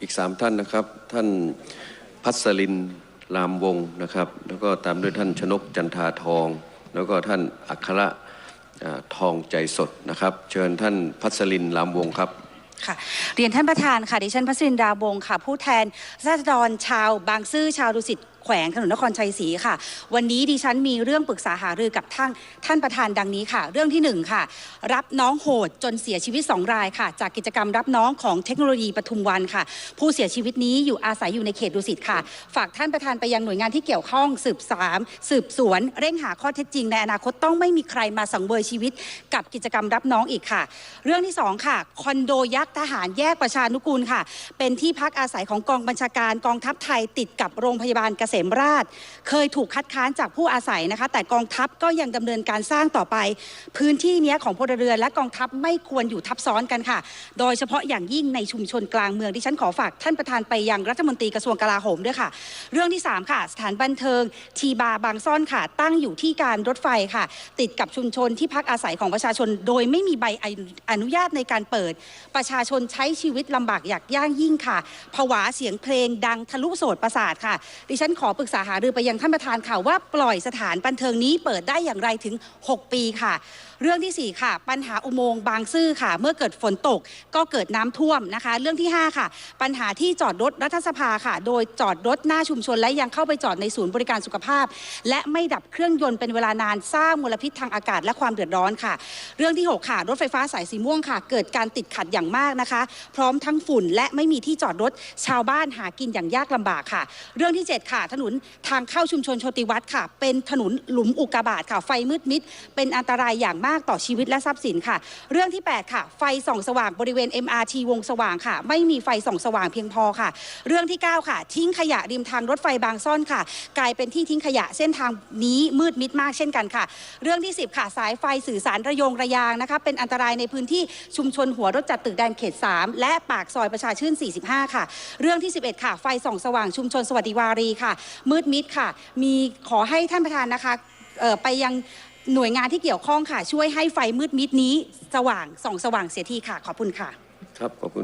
อีกสามท่านนะครับ ท่านพัสลินรามวงศ์นะครับ แล้วก็ตามด้วยท่านชนกจันทาทอง แล้วก็ท่านอัคระทองใจสดนะครับ เชิญท่านพัสลินรามวงศ์ครับค่ะเรียนท่านประธานค่ะดิฉันพัชรินดาวงค่ะ ผู้แทนราษฎรชาวบางซื่อชาวดุสิต แขวงถนนนครชัยศรีค่ะ วันนี้ดิฉันมีเรื่องปรึกษาหารือกับท่านท่านประธานดังนี้ค่ะ เรื่องที่หนึ่งค่ะ รับน้องโหดจนเสียชีวิต 2 รายค่ะ จากกิจกรรมรับน้องของเทคโนโลยีปทุมวันค่ะ ผู้เสียชีวิตนี้อยู่อาศัยอยู่ในเขตดุสิตค่ะ ฝากท่านประธานไปยังหน่วยงานที่เกี่ยวข้องสืบสามสืบสวนเร่งหาข้อเท็จจริงในอนาคตต้องไม่มีใครมาสังเวยชีวิต กับกิจกรรมรับน้องอีกค่ะ เรื่องที่สองค่ะคอนโดยักษ์ทหารแยกประชานุกูลค่ะ เป็นที่พักอาศัยของกองบัญชาการกองทัพไทยติดกับโรงพยาบาลเกษมราช เคยถูกคัดค้านจากผู้อาศัยนะคะ แต่กองทัพก็ยังดำเนินการสร้างต่อไป พื้นที่นี้ของพลเรือนและกองทัพไม่ควรอยู่ทับซ้อนกันค่ะ โดยเฉพาะอย่างยิ่งในชุมชนกลางเมืองที่ฉันขอฝากท่านประธานไปยังรัฐมนตรีกระทรวงกลาโหมด้วยค่ะ เรื่องที่ 3 ค่ะ สถานบันเทิง ทีบาบางซ่อนค่ะ ตั้งอยู่ที่การรถไฟค่ะ ติดกับชุมชนที่พักอาศัยของประชาชน โดยไม่มีใบอนุญาตในการเปิด ประชาชนใช้ชีวิตลำบากอยากย่างยิ่งค่ะผวาเสียงเพลงดังทะลุโสดประสาทค่ะ ดิฉันขออปรึกษาหารือไปยังท่านประธานค่ะว่าปล่อยสถานบันเทิงนี้เปิดได้อย่างไรถึง 6 ปีค่ะ เรื่องที่ 4 ค่ะ ปัญหาอุโมงค์บางซื่อค่ะ เมื่อเกิดฝนตกก็เกิดน้ำท่วมนะคะ เรื่องที่ 5 ค่ะ ปัญหาที่จอดรถรัฐสภาค่ะ โดยจอดรถหน้าชุมชนและยังเข้าไปจอดในศูนย์บริการสุขภาพ และไม่ดับเครื่องยนต์เป็นเวลานานสร้างมลพิษทางอากาศและความเดือดร้อนค่ะ เรื่องที่ 6 ค่ะ รถไฟฟ้าสายสีม่วงค่ะ เกิดการติดขัดอย่างมากนะคะ พร้อมทั้งฝุ่นและไม่มีที่จอดรถชาวบ้านหากินอย่างยากลำบากค่ะ เรื่องที่ 7 ค่ะถนนทางเข้าชุมชนโชติวัฒน์ค่ะ เป็นถนนหลุมอุกกาบาตค่ะ ไฟมืดมิด เป็นอันตรายอย่างมากต่อชีวิตและทรัพย์สินค่ะ เรื่องที่ 8 ค่ะ ไฟส่องสว่างบริเวณ MRT วงสว่างค่ะ ไม่มีไฟส่องสว่างเพียงพอค่ะ เรื่องที่ 9 ค่ะ ทิ้งขยะริมทางรถไฟบางซ่อนค่ะ กลายเป็นที่ทิ้งขยะเส้นทางนี้มืดมิดมากเช่นกันค่ะ เรื่องที่ 10 ค่ะ สายไฟสื่อสารระยงระยางนะคะ เป็นอันตรายในพื้นที่ชุมชนหัวรถจัดตึกแดนเขต 3 และปากซอยประชาชื่น 45 ค่ะ เรื่องที่ 11 ค่ะ ไฟส่องสว่างชุมชนสวัสดิวารีค่ะมืดมิดค่ะ มีขอให้ท่านประธานนะคะไปยังหน่วยงานที่เกี่ยวข้องค่ะ ช่วยให้ไฟมืดมิดนี้สว่างส่องสว่างเสียทีค่ะ ขอบคุณค่ะ ครับขอบคุณ